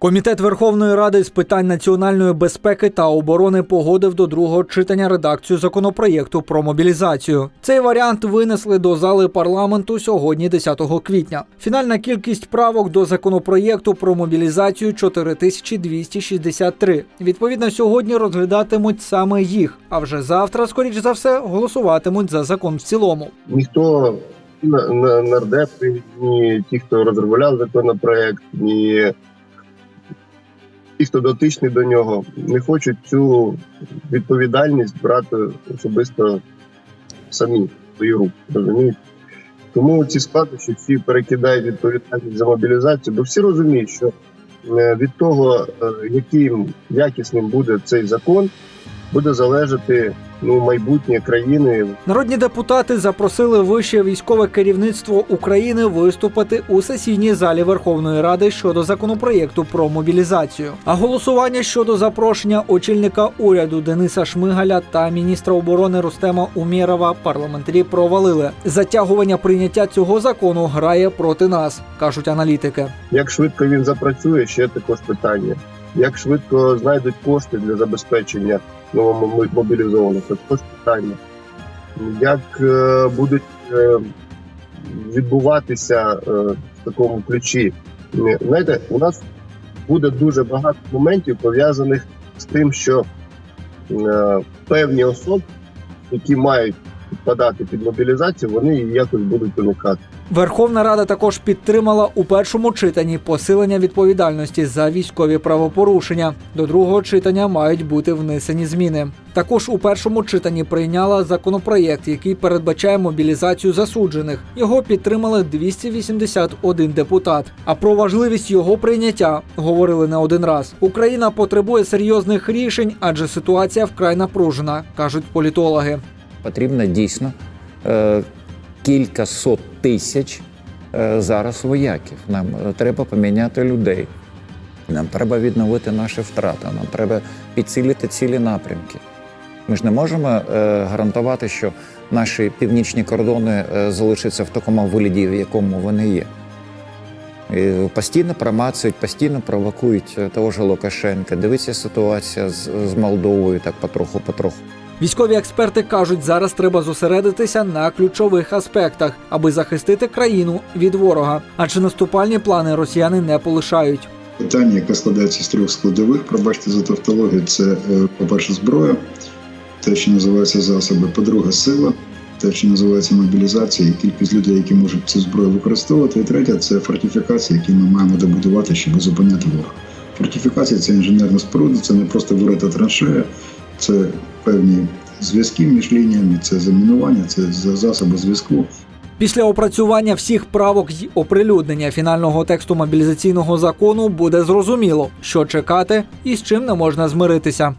Комітет Верховної Ради з питань національної безпеки та оборони погодив до другого читання редакцію законопроєкту про мобілізацію. Цей варіант винесли до зали парламенту сьогодні, 10 квітня. Фінальна кількість правок до законопроєкту про мобілізацію 4263. Відповідно, сьогодні розглядатимуть саме їх. А вже завтра, скоріш за все, голосуватимуть за закон в цілому. ніхто на, на нардепи, ні ті, хто розробляв законопроект, ні ті, хто дотичний до нього, не хочуть цю відповідальність брати особисто самі свої руки. Розумієте? Тому ці складнощі всі перекидають відповідальність за мобілізацію, бо всі розуміють, що е, від того, е, яким якісним буде цей закон, буде залежати ну, майбутнє країни Народні депутати запросили вище військове керівництво України виступити у сесійній залі Верховної Ради щодо законопроєкту про мобілізацію. А голосування щодо запрошення очільника уряду Дениса Шмигаля та міністра оборони Рустема Умєрова парламентарі провалили. Затягування прийняття цього закону грає проти нас, кажуть аналітики. Як швидко він запрацює, ще також питання. Як швидко знайдуть кошти для забезпечення новомобілізованих, це також питання. Як е, будуть е, відбуватися е, в такому ключі? Знаєте, у нас буде дуже багато моментів пов'язаних з тим, що певні особи, які мають підпадати під мобілізацію, вони її якось будуть уникати. Верховна Рада також підтримала у першому читанні посилення відповідальності за військові правопорушення. До другого читання мають бути внесені зміни. Також у першому читанні прийняла законопроєкт, який передбачає мобілізацію засуджених. Його підтримали 281 депутат. А про важливість його прийняття говорили не один раз. Україна потребує серйозних рішень, адже ситуація вкрай напружена, кажуть політологи. Потрібно дійсно е, кілька сот тисяч е, зараз вояків. Нам е, треба поміняти людей. Нам треба відновити наші втрати, нам треба підцілити цілі напрямки. Ми ж не можемо е, гарантувати, що наші північні кордони залишаться в такому вигляді, в якому вони є. І постійно промацують, постійно провокують того ж Лукашенка. Дивіться ситуація з, з Молдовою так потроху-потроху. Військові експерти кажуть, зараз треба зосередитися на ключових аспектах, аби захистити країну від ворога. Адже наступальні плани росіяни не полишають. Питання, яке складається з трьох складових, пробачте за тавтологію, це, е, по-перше, зброя, те, що називається засоби, по-друге, сила, те, що називається мобілізація, і кількість людей, які можуть цю зброю використовувати. І третє це фортифікації, які ми маємо добудувати, щоб зупиняти ворога. Фортифікація це інженерна споруда, це не просто вирита траншея, це певні зв'язки між лініями, це замінування, це за- засоби зв'язку. Після опрацювання всіх правок й оприлюднення фінального тексту мобілізаційного закону буде зрозуміло, що чекати і з чим не можна змиритися.